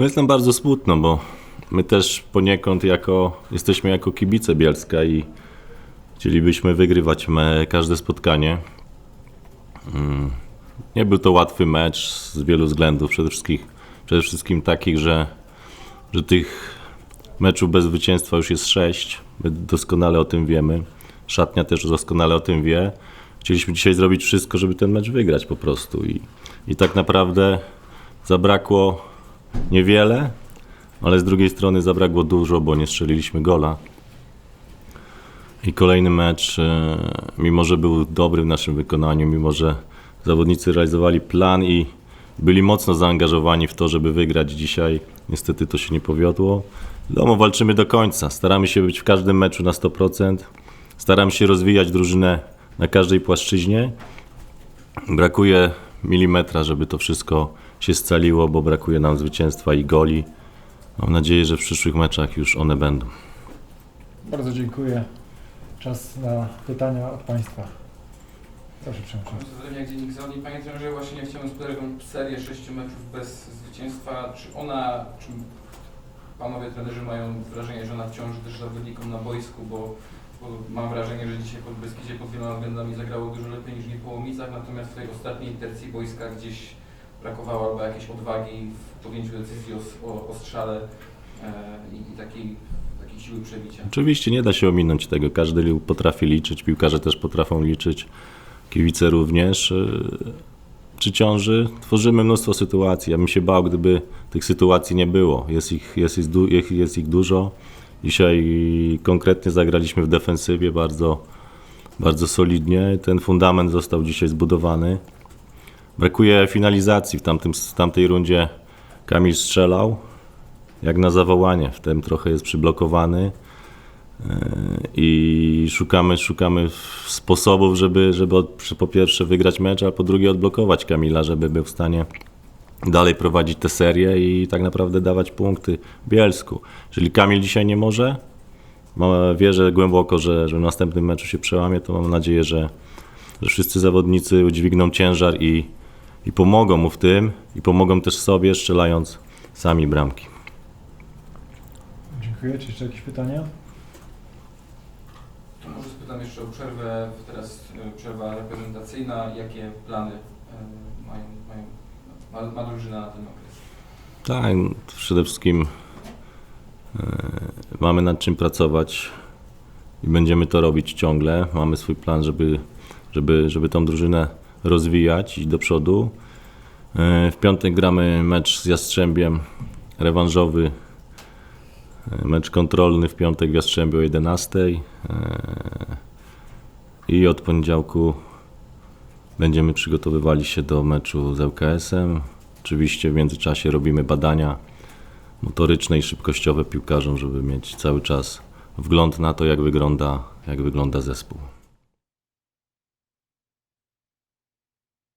No jest nam bardzo smutno, bo my też poniekąd jako, jesteśmy jako kibice Bielska i chcielibyśmy wygrywać każde spotkanie. Mm, Nie był to łatwy mecz z wielu względów, przede wszystkim, przede wszystkim takich, że, że tych meczów bez zwycięstwa już jest sześć. My doskonale o tym wiemy. Szatnia też doskonale o tym wie. Chcieliśmy dzisiaj zrobić wszystko, żeby ten mecz wygrać po prostu. I, i tak naprawdę zabrakło niewiele, ale z drugiej strony zabrakło dużo, bo nie strzeliliśmy gola. I kolejny mecz, e, mimo że był dobry w naszym wykonaniu, mimo że zawodnicy realizowali plan i byli mocno zaangażowani w to, żeby wygrać dzisiaj, niestety to się nie powiodło. Wiadomo, walczymy do końca. Staramy się być w każdym meczu na 100%. Staramy się rozwijać drużynę na każdej płaszczyźnie. Brakuje milimetra, żeby to wszystko się scaliło, bo brakuje nam zwycięstwa i goli. Mam nadzieję, że w przyszłych meczach już one będą. Bardzo dziękuję. Czas na pytania od Państwa. Proszę. Pozdrowienia jak dziennik Zoni. Panie trenerze, właśnie chciałem spytać o serię sześciu meczów bez zwycięstwa. Czy ona, czy panowie trenerzy mają wrażenie, że ona wciąż też zawodnikom na boisku, bo, bo mam wrażenie, że dzisiaj pod Beskidzie pod wieloma względami zagrało dużo lepiej niż w Niepołomicach, natomiast w tej ostatniej tercji boiska gdzieś brakowało albo jakiejś odwagi w podjęciu decyzji o, o, o strzale e, i, i takiej, siły przebicia. Oczywiście nie da się ominąć tego. Każdy potrafi liczyć, piłkarze też potrafią liczyć, kibice również. Yy, Przy ciąży tworzymy mnóstwo sytuacji. Ja bym się bał, gdyby tych sytuacji nie było. Jest ich, jest ich, jest ich dużo. Dzisiaj konkretnie zagraliśmy w defensywie bardzo, bardzo solidnie. Ten fundament został dzisiaj zbudowany. Brakuje finalizacji. W, tamtym, w tamtej rundzie Kamil strzelał jak na zawołanie. W tym trochę jest przyblokowany i szukamy, szukamy sposobów, żeby, żeby po pierwsze wygrać mecz, a po drugie odblokować Kamila, żeby był w stanie dalej prowadzić tę serię i tak naprawdę dawać punkty Bielsku. Jeżeli Kamil dzisiaj nie może, wierzę głęboko, że, że w następnym meczu się przełamie, to mam nadzieję, że, że wszyscy zawodnicy udźwigną ciężar i, i pomogą mu w tym i pomogą też sobie, strzelając sami bramki. Dziękuję. Czy jeszcze jakieś pytania? To może spytam jeszcze o przerwę, teraz e, przerwa reprezentacyjna. Jakie plany e, mają, mają, ma, ma drużyna na ten okres? Tak, przede wszystkim e, mamy nad czym pracować i będziemy to robić ciągle. Mamy swój plan, żeby, żeby, żeby tą drużynę rozwijać i do przodu. E, w piątek gramy mecz z Jastrzębiem, rewanżowy, e, mecz kontrolny w piątek w Jastrzębiu o 11. E, I od poniedziałku będziemy przygotowywali się do meczu z ŁKS-em. Oczywiście w międzyczasie robimy badania motoryczne i szybkościowe piłkarzom, żeby mieć cały czas wgląd na to, jak wygląda, jak wygląda zespół.